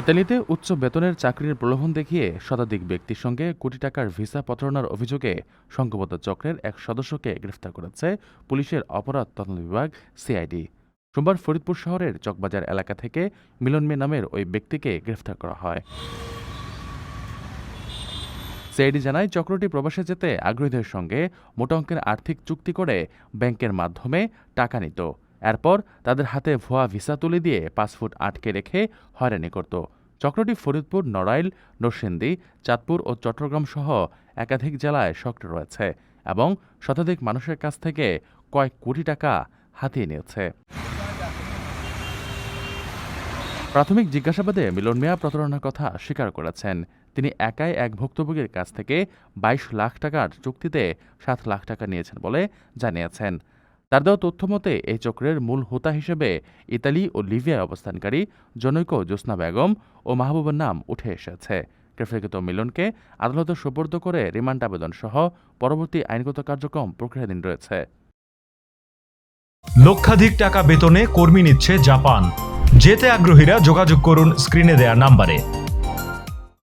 ইতালিতে উচ্চ বেতনের চাকরির প্রলোভন দেখিয়ে শতাধিক ব্যক্তির সঙ্গে কোটি টাকার ভিসা প্রতারণার অভিযোগে সংঘবদ্ধ চক্রের এক সদস্যকে গ্রেফতার করেছে পুলিশের অপরাধ তদন্ত বিভাগ, সিআইডি। সোমবার ফরিদপুর শহরের চকবাজার এলাকা থেকে মিলন মে নামের ওই ব্যক্তিকে গ্রেফতার করা হয়। সিআইডি জানায়, চক্রটি প্রবাসে যেতে আগ্রহীদের সঙ্গে মোটা অঙ্কের আর্থিক চুক্তি করে ব্যাংকের মাধ্যমে টাকা নিত। এরপর তাদের হাতে ভুয়া ভিসা তুলে দিয়ে পাসপোর্ট আটকে রেখে হয়রানি করত। চক্রটি ফরিদপুর, নড়াইল, নরসিংদী, চাঁদপুর ও চট্টগ্রাম সহ একাধিক জেলায় সক্রিয় রয়েছে এবং শতাধিক মানুষের কাছ থেকে কয়েক কোটি টাকা হাতিয়ে নিয়েছে। প্রাথমিক জিজ্ঞাসাবাদে মিলন মিয়া প্রতারণার কথা স্বীকার করেছেন। তিনি একাই এক ভুক্তভোগীর কাছ থেকে বাইশ লাখ টাকার চুক্তিতে সাত লাখ টাকা নিয়েছেন বলে জানিয়েছেন। তার দেওয়া তথ্য মতে, এই চক্রের মূল হোতা হিসেবে ইতালি ও লিবিয়ায় অবস্থানকারী জনৈক জ্যোৎস্না বেগম ও মাহবুবের নাম উঠে এসেছে। গ্রেফতারকৃত মিলনকে আদালতে সোপর্দ করে রিমান্ড আবেদন সহ পরবর্তী আইনগত কার্যক্রম প্রক্রিয়াধীন রয়েছে। লক্ষাধিক টাকা বেতনে কর্মী নিচ্ছে জাপান। যেতে আগ্রহীরা যোগাযোগ করুন স্ক্রিনে দেয়া নাম্বারে।